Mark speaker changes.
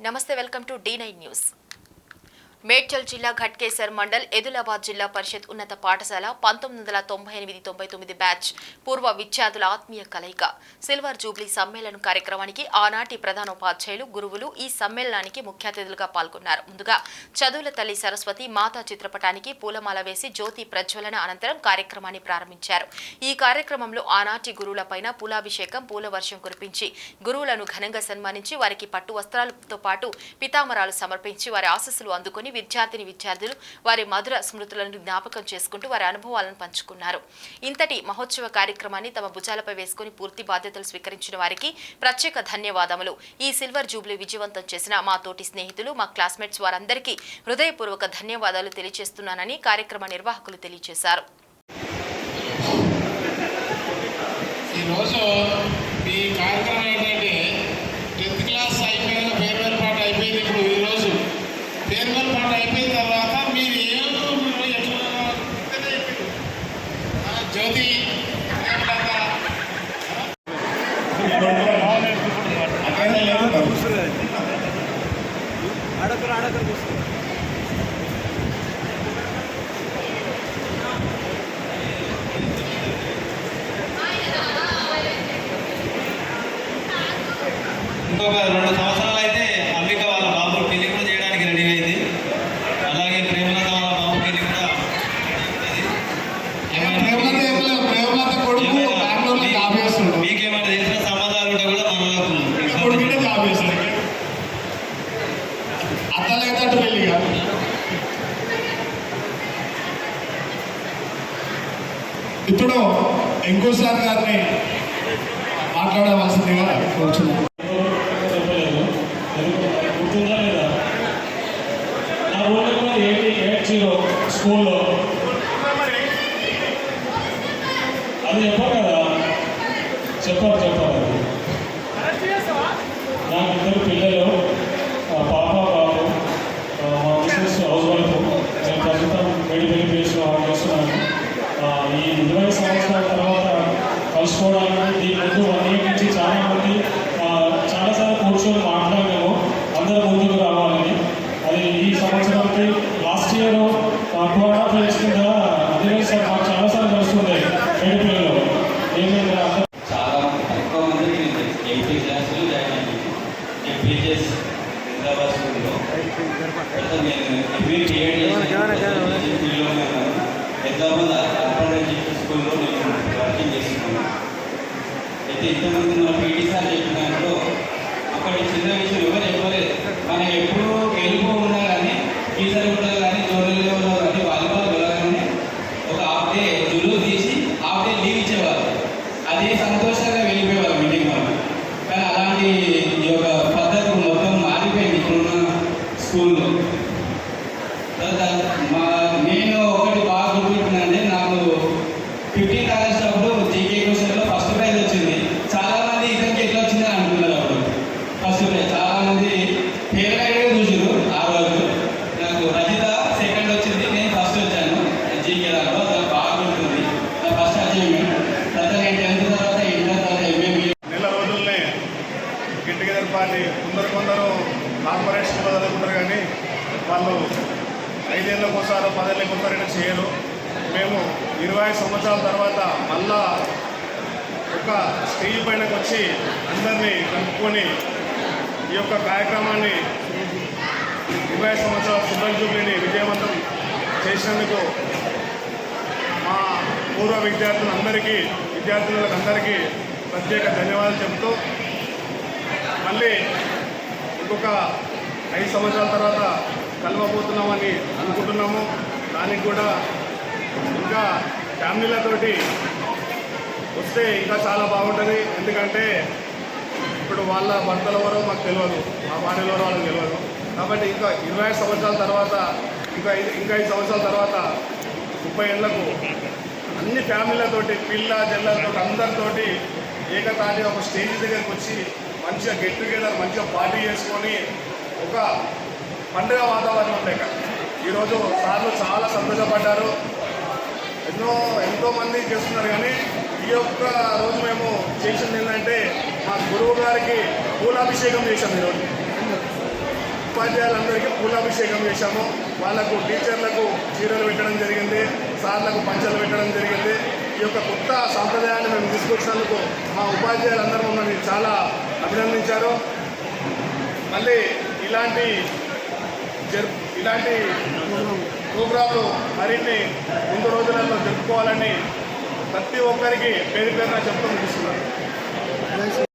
Speaker 1: Namaste, welcome to D9 News. Medchal జిల్లా ఘట్కేసర్ మండల్ ఎదులాబాద్ జిల్లా పరిషత్ ఉన్నత పాఠశాల పంతొమ్మిది వందల తొంభై ఎనిమిది తొంభై తొమ్మిది బ్యాచ్ పూర్వ విద్యార్థుల ఆత్మీయ కలయిక. సిల్వర్ జూబ్లీ సమ్మేళనం కార్యక్రమానికి ఆనాటి ప్రధానోపాధ్యాయులు గురువులు ఈ సమ్మేళనానికి ముఖ్య అతిథులుగా పాల్గొన్నారు. ముందుగా చదువుల తల్లి సరస్వతి మాతా చిత్రపటానికి పూలమాల వేసి జ్యోతి ప్రజ్వలన అనంతరం కార్యక్రమాన్ని ప్రారంభించారు. ఈ కార్యక్రమంలో ఆనాటి గురువులపైన పూలాభిషేకం పూల వర్షం కురిపించి గురువులను ఘనంగా సన్మానించి వారికి పట్టు వస్త్రాలతో పాటు పితామరాలు సమర్పించి వారి ఆశస్సులు అందుకుని విద్యార్థిని విద్యార్థులు వారి మధుర స్మృతులను జ్ఞాపకం చేసుకుంటూ వారి అనుభవాలను పంచుకున్నారు. ఇంతటి మహోత్సవ కార్యక్రమాన్ని తమ భుజాలపై వేసుకుని పూర్తి బాధ్యతలు స్వీకరించిన వారికి ప్రత్యేక ధన్యవాదములు. ఈ సిల్వర్ జూబ్లీ విజయవంతం చేసిన మా తోటి స్నేహితులు మా క్లాస్మేట్స్ వారందరికీ హృదయపూర్వక ధన్యవాదాలు తెలియజేస్తున్నానని కార్యక్రమ నిర్వాహకులు తెలియజేశారు.
Speaker 2: ఈరోజు మీ కార్యక్రమం ఏంటంటే టెన్త్ క్లాస్ అయిపోయిన ఫేర్వెల్ పాట అయిపోయింది ఇప్పుడు ఈరోజు ఫేర్వెల్ పాట అయిపోయిన తర్వాత మీరు ఏ ఊరు ఎట్లా ఇంతనే చెప్పారు. ఆ, జ్యోతి ఏమంటారా? అక్కడే లేదు.
Speaker 3: అడగరు అడగరు
Speaker 4: చూస్తుంది రెండు సంవత్సరాలు
Speaker 2: ఇప్పుడు ఇంకోసారి గారిని మాట్లాడవలసిందిగా కోరుచున్నాను
Speaker 5: చెప్పలేదు జీరో స్కూల్లో అది చెప్పారు కదా చెప్పారు చెప్పారు నాకు ఇద్దరు పిల్లలు ఆ పాప బాబు మా మిసెస్ హౌస్ వైఫ్ నేను ప్రస్తుతం వెళ్ళి వెళ్ళి వర్క్ చేస్తున్నాను ఆ, ఈ ఇరవై సంవత్సరాల తర్వాత కలుసుకోవడానికి దీని ముందు వన్ ఇయర్ నుంచి చాలా మంది ఆ, చాలాసార్లు కూర్చొని మాట్లాడాము అందరూ ముందుకు రావాలని. అది ఈ సంవత్సరానికి last year two and half years కింద అదే సార్ మాకు చాలాసార్లు కలుస్తుండే మెడికల్లో ఏమైంది
Speaker 6: చాలా తక్కువ ఎయిటీ క్లాసులు జాయిన్ అయ్యింది ఎంపీజెస్ హైదరాబాద్ స్కూల్లో. నేను ఎంపీ హైదరాబాద్ అర్బన్ ఎడ్యుకేషన్ స్కూల్లో నేను వర్కింగ్ చేస్తున్నాను. అయితే ఇంతకుముందు మన పీటీ సార్ చెప్పిన దాంట్లో అక్కడ చిన్న విషయం ఎవరు చెప్పలేదు. మనం ఎప్పుడు గెలుపు ఉన్నా కానీ టీచర్ కూడా కానీ జోనల్ లెవెల్లో కానీ వాలీబాల్ వెళ్ళగానే ఒక హాఫ్ డే జులు తీసి హాఫ్ డే లీవ్ ఇచ్చేవారు అది సంతోషంగా వెళ్ళిపోయేవారు మీటింగ్ వాళ్ళు. కానీ అలాంటి ఈ యొక్క పద్ధతి మొత్తం మారిపోయింది ఇప్పుడున్న స్కూల్లో. తర్వాత మా
Speaker 7: గెట్ కొందరు కొందరు కార్పొరేషన్ స్కూల్లో కానీ వాళ్ళు ఐదేళ్ళకు ఒకసారి పదేళ్ళకి ఒకసారి చేయరు. మేము ఇరవై సంవత్సరాల తర్వాత మళ్ళా ఒక స్టేజ్ పైనకు వచ్చి అందరినీ కలుపుకొని ఈ యొక్క కార్యక్రమాన్ని ఇరవై సంవత్సరాల సిల్వర్ జూబ్లీని విజయవంతం చేసినందుకు మా పూర్వ విద్యార్థులందరికీ విద్యార్థులందరికీ ప్రత్యేక ధన్యవాదాలు చెబుతూ మళ్ళీ ఇంకొక ఐదు సంవత్సరాల తర్వాత కలవబోతున్నామని అనుకుంటున్నాము. దానికి కూడా ఇంకా ఫ్యామిలీలతోటి వస్తే ఇంకా చాలా బాగుంటుంది. ఎందుకంటే ఇప్పుడు వాళ్ళ భర్తల ఎవరో మాకు తెలియదు మా భార్యలు ఎవరో వాళ్ళకి తెలియదు కాబట్టి ఇంకా ఇరవై ఐదు సంవత్సరాల తర్వాత ఇంకా ఐదు ఇంకా ఐదు సంవత్సరాల తర్వాత ముప్పై ఏళ్ళకు అన్ని ఫ్యామిలీలతోటి పిల్ల జల్లతో అందరితోటి ఏకతాటి ఒక స్టేజ్ దగ్గరికి వచ్చి మంచిగా గెట్ టుగెదర్ మంచిగా పార్టీ చేసుకొని ఒక పండుగ వాతావరణం లేక ఈరోజు సార్లు చాలా సంతోషపడ్డారు. ఎన్నో ఎంతోమంది చేస్తున్నారు కానీ ఈ యొక్క రోజు మేము చేసింది ఏంటంటే మా గురువు గారికి పూలాభిషేకం చేశాము ఈరోజు. ఉపాధ్యాయులందరికీ పూలాభిషేకం చేశాము. వాళ్ళకు టీచర్లకు చీరలు పెట్టడం జరిగింది సార్లకు పంచలు పెట్టడం జరిగింది. ఈ యొక్క కొత్త సాంప్రదాయాన్ని మేము తీసుకొచ్చినందుకు మా ఉపాధ్యాయులందరూ మమ్మల్ని చాలా అభినందించారు. మళ్ళీ ఇలాంటి జరు ఇలాంటి ప్రోగ్రాంలు మరిన్ని ముందు రోజులలో జరుపుకోవాలని ప్రతి ఒక్కరికి పేరు పేరున చెప్తూ ముగిస్తున్నారు